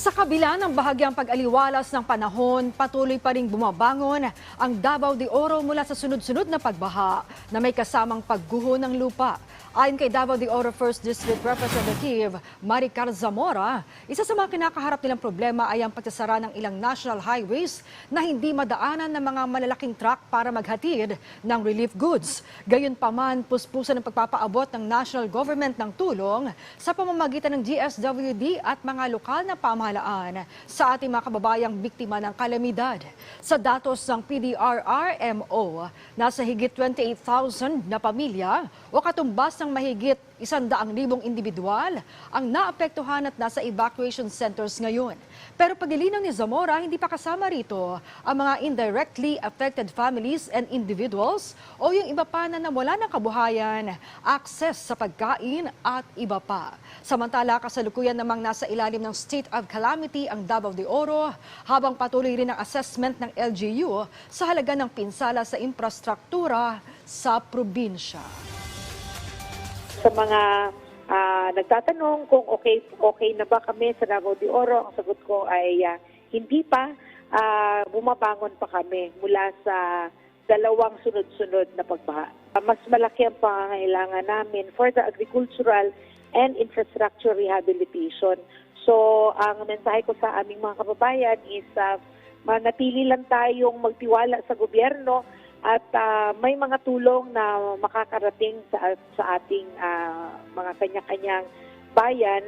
Sa kabila ng bahagyang pag-aliwalas ng panahon, patuloy pa ring bumabangon ang Davao de Oro mula sa sunod-sunod na pagbaha na may kasamang pagguho ng lupa. Ayon kay Davao de Oro 1st District Representative Maricar Zamora, isa sa mga kinakaharap nilang problema ay ang pagsasara ng ilang national highways na hindi madaanan ng mga malalaking truck para maghatid ng relief goods. Gayunpaman, puspusan ng pagpapaabot ng national government ng tulong sa pamamagitan ng GSWD at mga lokal na pamahalaan sa ating mga kababayang biktima ng kalamidad. Sa datos ng PDRRMO, nasa higit 28,000 na pamilya o katumbas ng mahigit 100,000 individual ang naapektuhan at nasa evacuation centers ngayon. Pero paglilinaw ni Zamora, hindi pa kasama rito ang mga indirectly affected families and individuals o yung iba pa na nawala ng kabuhayan, access sa pagkain at iba pa. Samantala, kasalukuyan namang nasa ilalim ng state of calamity ang Davao de Oro habang patuloy rin ang assessment ng LGU sa halaga ng pinsala sa infrastruktura sa probinsya. Sa mga ah, nagtatanong kung okay okay na ba kami sa Davao de Oro, ang sagot ko ay ah, hindi pa. Ah, bumabangon pa kami mula sa dalawang sunod-sunod na pagbaha. Ah, mas malaki ang pangangailangan namin for the agricultural and infrastructure rehabilitation. So, ang mensahe ko sa aming mga kababayan is ah, manatili lang tayong magtiwala sa gobyerno at ah, may mga tulong na makakarating sa sa ating ah, mga kanya-kanyang bayan